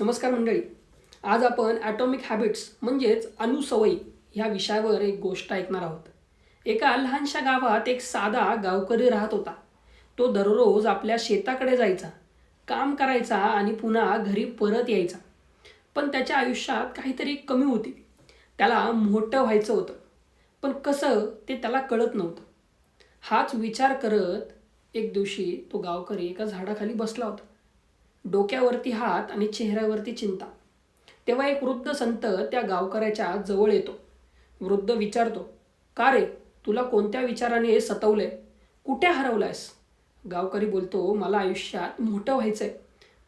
नमस्कार मंडळी. आज आपण ॲटॉमिक हॅबिट्स म्हणजेच अनुसवयी ह्या विषयावर एक गोष्ट ऐकणार आहोत. एका लहानशा गावात एक साधा गावकरी राहत होता. तो दररोज आपल्या शेताकडे जायचा काम करायचा आणि पुन्हा घरी परत यायचा. पण त्याच्या आयुष्यात काहीतरी कमी होती. त्याला मोठं व्हायचं होतं. पण कसं ते त्याला कळत नव्हतं. हाच विचार करत एक दिवशी तो गावकरी एका झाडाखाली बसला होता. डोक्यावरती हात आणि चेहऱ्यावरती चिंता. तेव्हा एक वृद्ध संत त्या गावकऱ्याच्या जवळ येतो. वृद्ध विचारतो का रे तुला कोणत्या विचाराने सतवलंय? कुठे हरवलायस? गावकरी बोलतो मला आयुष्यात मोठं व्हायचं आहे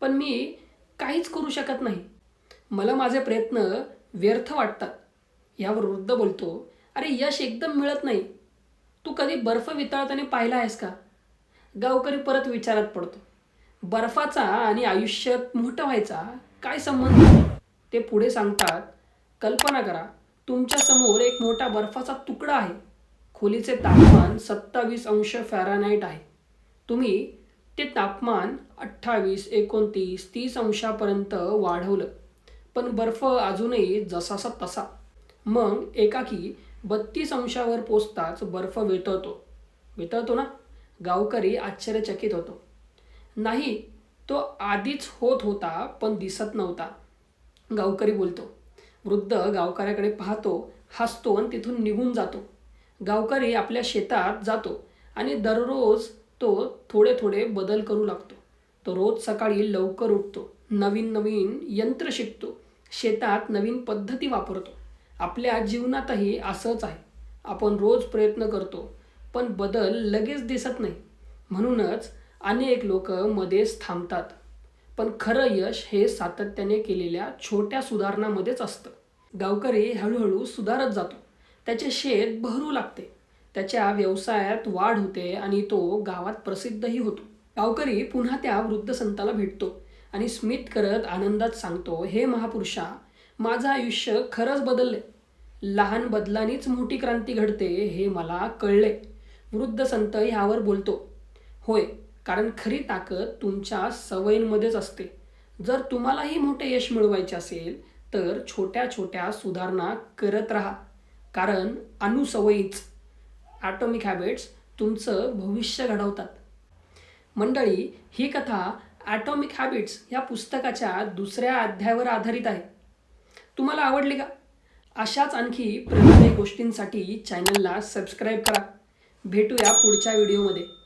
पण मी काहीच करू शकत नाही. मला माझे प्रयत्न व्यर्थ वाटतात. यावर वृद्ध बोलतो अरे यश एकदम मिळत नाही. तू कधी बर्फ वितळताना पाहिला आहेस का? गावकरी परत विचारात पडतो बर्फाचा आणि आयुष्यात मोठं व्हायचा काय संबंध ते पुढे सांगतात. कल्पना करा तुमच्यासमोर एक मोठा बर्फाचा तुकडा आहे. खोलीचे तापमान सत्तावीस अंश फॅरानाईट आहे. तुम्ही ते तापमान अठ्ठावीस एकोणतीस तीस अंशापर्यंत वाढवलं. पण बर्फ अजूनही जसासा तसा. मग एकाकी बत्तीस अंशावर पोचताच बर्फ वितळतो. वितळतो ना? गावकरी आश्चर्यचकित होतो. नाही तो आधीच होत होता पण दिसत नव्हता. गावकरी बोलतो वृद्ध गावकऱ्याकडे पाहतो हसतो आणि तिथून निघून जातो. गावकरी आपल्या शेतात जातो आणि दररोज तो थोडे थोडे बदल करू लागतो. तो रोज सकाळी लवकर उठतो नवीन नवीन यंत्र शिकतो शेतात नवीन पद्धती वापरतो. आपल्या जीवनातही असंच आहे. आपण रोज प्रयत्न करतो पण बदल लगेच दिसत नाही. म्हणूनच अनेक लोक मध्येच थांबतात. पण खरं यश हे सातत्याने केलेल्या छोट्या सुधारणामध्येच असतं. गावकरी हळूहळू सुधारत जातो. त्याचे शेत बहरू लागते. त्याच्या व्यवसायात वाढ होते आणि तो गावात प्रसिद्धही होतो. गावकरी पुन्हा त्या वृद्ध संताला भेटतो आणि स्मित करत आनंदात सांगतो हे महापुरुषा माझं आयुष्य खरंच बदलले लहान बदलांनीच मोठी क्रांती घडते हे मला कळले वृद्ध संत ह्यावर बोलतो होय कारण खरी ताकद तुमच्या सवयींमध्येच असते. जर तुम्हालाही मोठे यश मिळवायचे असेल तर छोट्या छोट्या सुधारणा करत राहा. कारण अनुसवयीच ॲटॉमिक हॅबिट्स तुमचं भविष्य घडवतात. मंडळी ही कथा ॲटॉमिक हॅबिट्स या पुस्तकाच्या दुसऱ्या अध्यायावर आधारित आहे. तुम्हाला आवडली का? अशाच आणखी प्रत्येक गोष्टींसाठी चॅनलला सबस्क्राईब करा. भेटूया पुढच्या व्हिडिओमध्ये